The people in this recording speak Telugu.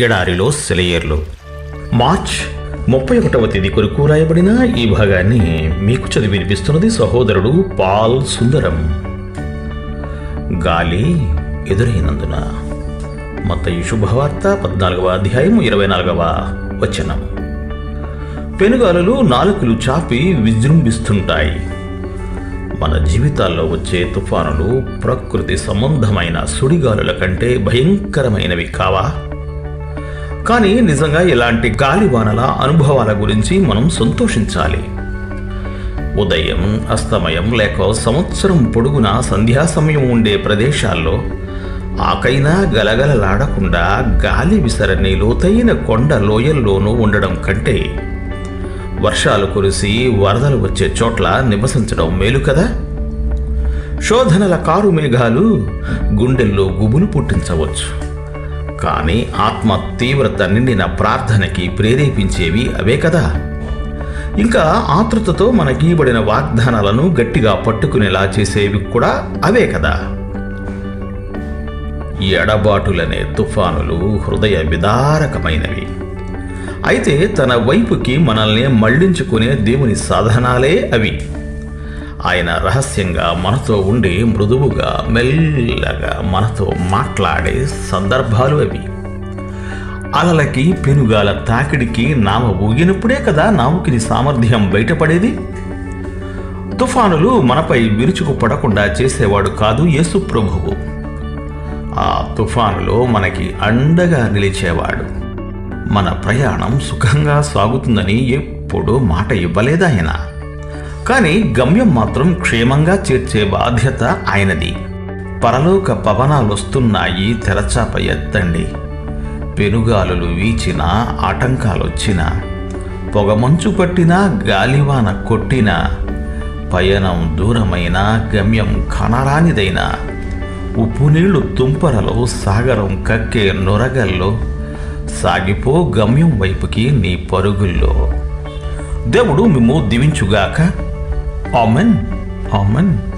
ఎడారిలో సెలయేర్లు. మార్చ్ ముప్పై ఒకటవ తేదీ కొరకు రాయబడిన ఈ భాగాన్ని మీకు చదివి వినిపిస్తున్నది సహోదరుడు పాల్ సుందరం. గాలి ఎదురైనందున మత శుభవార్త పద్నాలుగవ అధ్యాయం ఇరవై నాలుగవ వచనం. పెనుగాలులు నాలుకలు చాపి విజృంభిస్తుంటాయి. మన జీవితాల్లో వచ్చే తుఫానులు ప్రకృతి సంబంధమైన సుడిగాలుల కంటే భయంకరమైనవి కావా? కానీ నిజంగా ఇలాంటి గాలివానల అనుభవాల గురించి మనం సంతోషించాలి. ఉదయం అస్తమయం లేక సంవత్సరం పొడుగునా సంధ్యా సమయం ఉండే ప్రదేశాల్లో ఆకైనా గలగలలాడకుండా గాలి విసరని లోతైన కొండ లోయల్లోనూ ఉండడం కంటే వర్షాలు కురిసి వరదలు వచ్చే చోట్ల నివసించడం మేలు కదా? శోధనల కారు మేఘాలు గుండెల్లో గుబులు పుట్టించవచ్చు. కానీ ఆత్మ తీవ్రత నిండిన ప్రార్థనకి ప్రేరేపించేవి అవే కదా? ఇంకా ఆతృతతో మన గీయబడిన వాగ్దానాలను గట్టిగా పట్టుకునేలా చేసేవి కూడా అవే కదా? ఎడబాటులనే తుఫానులు హృదయ విదారకమైనవి. అయితే తన వైపుకి మనల్ని మళ్ళించుకునే దేవుని సాధనాలే అవి. ఆయన రహస్యంగా మనతో ఉండి మృదువుగా మెల్లగా మనతో మాట్లాడే సందర్భాలు అవి. అలలకి పెనుగాల తాకిడికి నామ ఊగినప్పుడే కదా నావుకిని సామర్థ్యం బయటపడేది? తుఫానులు మనపై విరుచుకు పడకుండా చేసేవాడు కాదు యేసు ప్రభువు. ఆ తుఫానులో మనకి అండగా నిలిచేవాడు. మన ప్రయాణం సుఖంగా సాగుతుందని ఎప్పుడూ మాట ఇవ్వలేదాయన. కానీ గమ్యం మాత్రం క్షేమంగా చేర్చే బాధ్యత ఆయనది. పరలోక పవనాలొస్తున్నాయి తెరచాప ఎత్తండి పెనుగాలులు వీచినా ఆటంకాలొచ్చినా పొగమంచు పట్టినా గాలివాన కొట్టినా పయనం దూరమైన గమ్యం కనరానిదైనా ఉప్పు నీళ్ళు తుంపరలో సాగరం కక్కే నొరగల్లో సాగిపో గమ్యం వైపుకి నీ పరుగుల్లో. దేవుడు మిమ్ము దీవించుగాక. 阿门，阿门。